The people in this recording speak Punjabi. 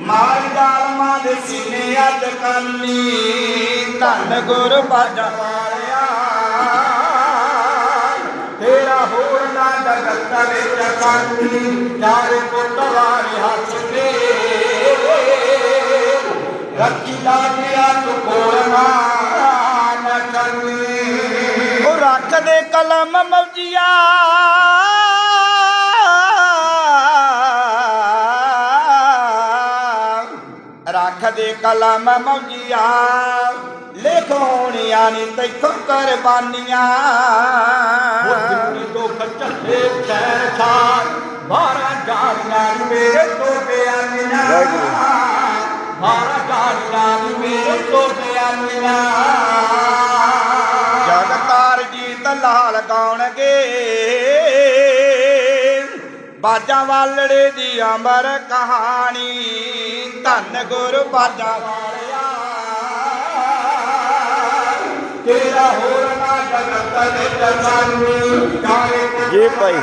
ਮਾਰ ਜਾਲਮਾਂ ਦੇ ਸੀਨੇ ਅੱਜ ਕੰਨੀ ਧੰਨ ਗੁਰ ਬਾਜਾ ਵਾਲਿਆ ਤੇਰਾ ਹੋਰ ਨਾ ਜਗਤ ਵਿੱਚ ਕੰਨੀ ਚਾਰੇ ਪੁੱਤ ਵਾਰੇ ਹੱਥ ਤੇ ਰੱਖੀ ਲਾਗਿਆ ਤੂੰ ਕੋਲ ਨਾ ਕੰਨੀ ਉਹ ਰੱਖ ਦੇ ਕਲਮ ਮੌਜੀਆ ਰੱਖ ਦੇ ਕਲਮ ਮੌਜੀਆ ਲਿਖ ਹੋਣੀਆਂ ਨੀ ਤੈਥੋਂ ਕੁਰਬਾਨੀਆਂ। ਮਾਰਾ ਜਾਣੀਆਂ ਮੇਰੇ ਤੋਂ ਬਿਆਨੀਆਂ ਮਾਰਾ ਜਾਣੀਆਂ ਨੀ ਮੇਰੇ ਤੋਂ ਬਿਆਨੀਆਂ ਜਗਤਾਰ ਜੀਤ ਲਾਲ ਗਾਉਣਗੇ। ਬਾਜਾ ਵਾਲੜੇ ਦੀ ਅਮਰ ਕਹਾਣੀ ਧੰਨ ਗੁਰ ਬਾਜਾ ਵਾਲਿਆ ਤੇਰਾ ਹੋਰ ਨਾ ਜਗਤ ਦੇ ਜਸਾਨੀ ਕਾਰੇ ਜੀ ਭਾਈ।